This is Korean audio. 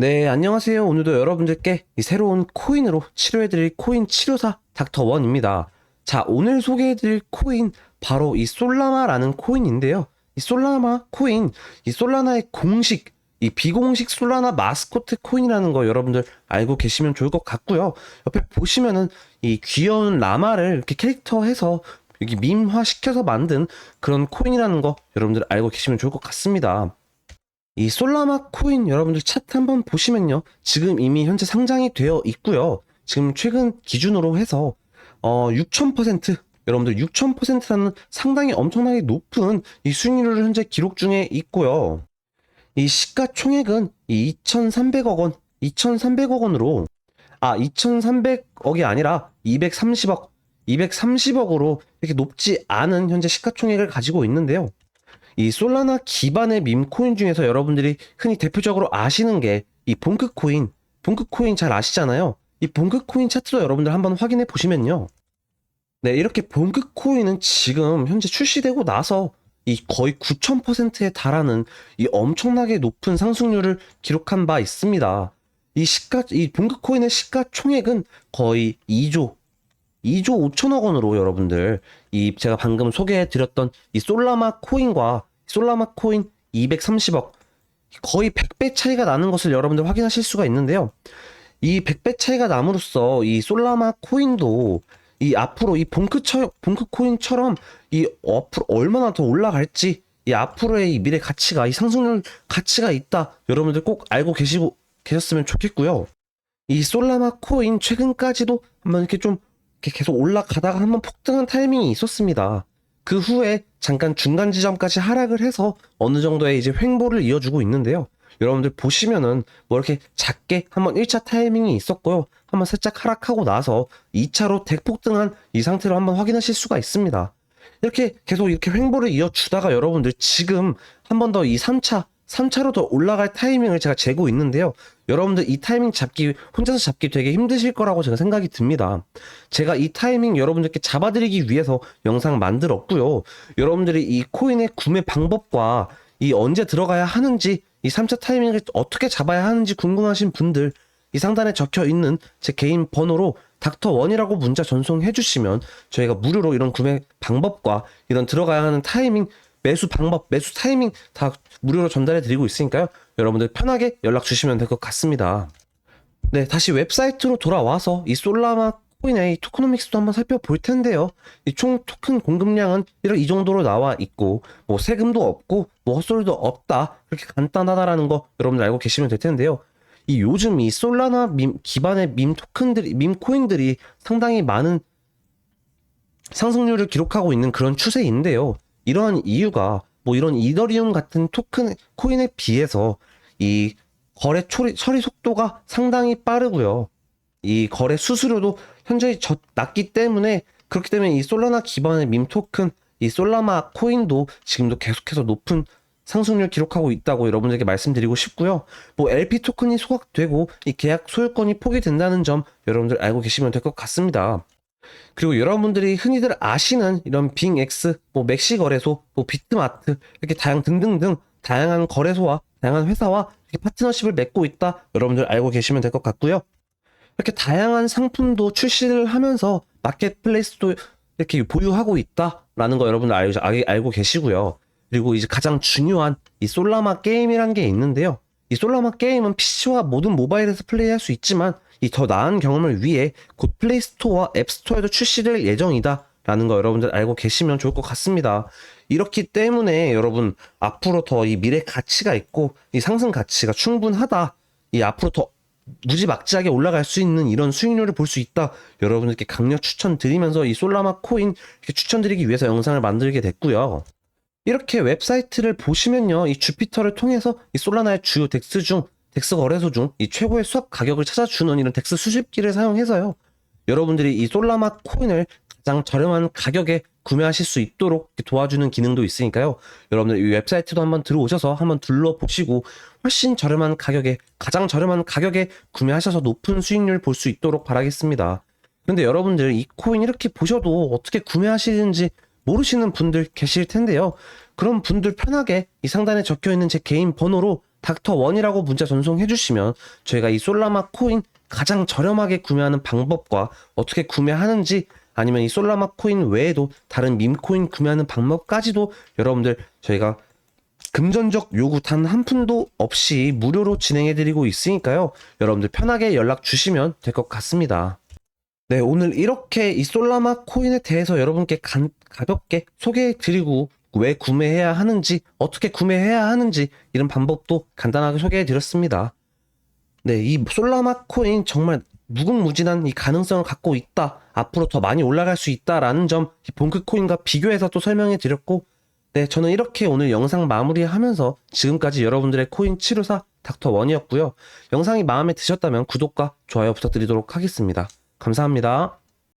네, 안녕하세요. 오늘도 여러분들께 이 새로운 코인으로 치료해드릴 코인 치료사 닥터원입니다. 자, 오늘 소개해드릴 코인, 바로 이 솔라마라는 코인인데요. 이 솔라마 코인, 이 솔라나의 공식, 이 비공식 솔라나 마스코트 코인이라는 거 여러분들 알고 계시면 좋을 것 같고요. 옆에 보시면은 이 귀여운 라마를 이렇게 캐릭터해서 여기 밈화 시켜서 만든 그런 코인이라는 거 여러분들 알고 계시면 좋을 것 같습니다. 이 솔라마 코인 여러분들 차트 한번 보시면요. 지금 이미 현재 상장이 되어 있고요. 지금 최근 기준으로 해서 어 6000% 여러분들 6000%라는 상당히 엄청나게 높은 이 수익률을 현재 기록 중에 있고요. 이 시가총액은 이 2,300억 원, 2,300억 원으로 아 2,300억이 아니라 230억, 230억으로 이렇게 높지 않은 현재 시가총액을 가지고 있는데요. 이 솔라나 기반의 밈코인 중에서 여러분들이 흔히 대표적으로 아시는 게 이 봉크코인, 봉크코인 잘 아시잖아요. 이 봉크코인 차트도 여러분들 한번 확인해 보시면요. 네, 이렇게 봉크코인은 지금 현재 출시되고 나서 이 거의 9,000%에 달하는 이 엄청나게 높은 상승률을 기록한 바 있습니다. 이 시가, 이 봉크코인의 시가 총액은 거의 2조, 2조 5천억 원으로 여러분들 이 제가 방금 소개해 드렸던 이 솔라마 코인과 솔라마 코인 230억 거의 100배 차이가 나는 것을 여러분들 확인하실 수가 있는데요. 이 100배 차이가 남으로써 이 솔라마 코인도 이 앞으로 이 봉크 처, 봉크 코인처럼 이 앞으로 얼마나 더 올라갈지 이 앞으로의 이 미래 가치가 이 상승률 가치가 있다. 여러분들 꼭 알고 계시고 계셨으면 좋겠고요. 이 솔라마 코인 최근까지도 한번 이렇게 좀 계속 올라가다가 한번 폭등한 타이밍이 있었습니다. 그 후에 잠깐 중간 지점까지 하락을 해서 어느 정도의 이제 횡보를 이어주고 있는데요. 여러분들 보시면은 뭐 이렇게 작게 한번 1차 타이밍이 있었고요. 한번 살짝 하락하고 나서 2차로 대폭등한 이 상태로 한번 확인하실 수가 있습니다. 이렇게 계속 이렇게 횡보를 이어주다가 여러분들 지금 한 번 더 이 3차 3차로 더 올라갈 타이밍을 제가 재고 있는데요. 여러분들 이 타이밍 잡기 혼자서 잡기 되게 힘드실 거라고 제가 생각이 듭니다. 제가 이 타이밍 여러분들께 잡아드리기 위해서 영상 만들었고요. 여러분들이 이 코인의 구매 방법과 이 언제 들어가야 하는지 이 3차 타이밍을 어떻게 잡아야 하는지 궁금하신 분들 이 상단에 적혀 있는 제 개인 번호로 닥터원이라고 문자 전송해 주시면 저희가 무료로 이런 구매 방법과 이런 들어가야 하는 타이밍 매수 방법, 매수 타이밍 다 무료로 전달해 드리고 있으니까요. 여러분들 편하게 연락 주시면 될 것 같습니다. 네, 다시 웹사이트로 돌아와서 이 솔라마 코인의 이 토크노믹스도 한번 살펴볼 텐데요. 이 총 토큰 공급량은 이 정도로 나와 있고 뭐 세금도 없고 뭐 헛소리도 없다. 그렇게 간단하다라는 거 여러분들 알고 계시면 될 텐데요. 이 요즘 이 솔라나 밈 기반의 밈 토큰들이 밈 코인들이 상당히 많은 상승률을 기록하고 있는 그런 추세인데요. 이러한 이유가 뭐 이런 이더리움 같은 토큰 코인에 비해서 이 거래 처리, 처리 속도가 상당히 빠르고요. 이 거래 수수료도 현저히 저, 낮기 때문에 그렇기 때문에 이 솔라나 기반의 밈 토큰 이 솔라마 코인도 지금도 계속해서 높은 상승률 기록하고 있다고 여러분들께 말씀드리고 싶고요. 뭐 LP 토큰이 소각되고 이 계약 소유권이 포기된다는 점 여러분들 알고 계시면 될 것 같습니다. 그리고 여러분들이 흔히들 아시는 이런 빙X, 뭐 맥시 거래소, 뭐 비트마트 이렇게 다양 등등등 다양한 거래소와 다양한 회사와 이렇게 파트너십을 맺고 있다. 여러분들 알고 계시면 될 것 같고요. 이렇게 다양한 상품도 출시를 하면서 마켓플레이스도 이렇게 보유하고 있다라는 거 여러분들 알, 알, 알고 계시고요. 그리고 이제 가장 중요한 이 솔라마 게임이라는 게 있는데요. 이 솔라마 게임은 PC와 모든 모바일에서 플레이할 수 있지만 이 더 나은 경험을 위해 곧 플레이 스토어와 앱 스토어에도 출시될 예정이다. 라는 거 여러분들 알고 계시면 좋을 것 같습니다. 이렇기 때문에 여러분 앞으로 더 이 미래 가치가 있고 이 상승 가치가 충분하다. 이 앞으로 더 무지막지하게 올라갈 수 있는 이런 수익률을 볼 수 있다. 여러분들께 강력 추천드리면서 이 솔라마 코인 추천드리기 위해서 영상을 만들게 됐고요. 이렇게 웹사이트를 보시면요. 이 주피터를 통해서 이 솔라나의 주요 덱스 중 덱스 거래소 중 이 최고의 수합 가격을 찾아주는 이런 덱스 수집기를 사용해서요. 여러분들이 이 솔라마 코인을 가장 저렴한 가격에 구매하실 수 있도록 도와주는 기능도 있으니까요. 여러분들 이 웹사이트도 한번 들어오셔서 한번 둘러보시고 훨씬 저렴한 가격에 가장 저렴한 가격에 구매하셔서 높은 수익률 볼 수 있도록 바라겠습니다. 근데 여러분들 이 코인 이렇게 보셔도 어떻게 구매하시는지 모르시는 분들 계실 텐데요. 그런 분들 편하게 이 상단에 적혀 있는 제 개인 번호로 닥터1이라고 문자 전송해 주시면 저희가 이 솔라마 코인 가장 저렴하게 구매하는 방법과 어떻게 구매하는지 아니면 이 솔라마 코인 외에도 다른 밈코인 구매하는 방법까지도 여러분들 저희가 금전적 요구 단 한 푼도 없이 무료로 진행해 드리고 있으니까요. 여러분들 편하게 연락 주시면 될 것 같습니다. 네, 오늘 이렇게 이 솔라마 코인에 대해서 여러분께 간- 가볍게 소개해 드리고 왜 구매해야 하는지, 어떻게 구매해야 하는지 이런 방법도 간단하게 소개해 드렸습니다. 네, 이 솔라마 코인 정말 무궁무진한 이 가능성을 갖고 있다. 앞으로 더 많이 올라갈 수 있다라는 점, 이 본크 코인과 비교해서 또 설명해 드렸고, 네, 저는 이렇게 오늘 영상 마무리하면서 지금까지 여러분들의 코인 치료사 닥터1이었고요. 영상이 마음에 드셨다면 구독과 좋아요 부탁드리도록 하겠습니다. 감사합니다.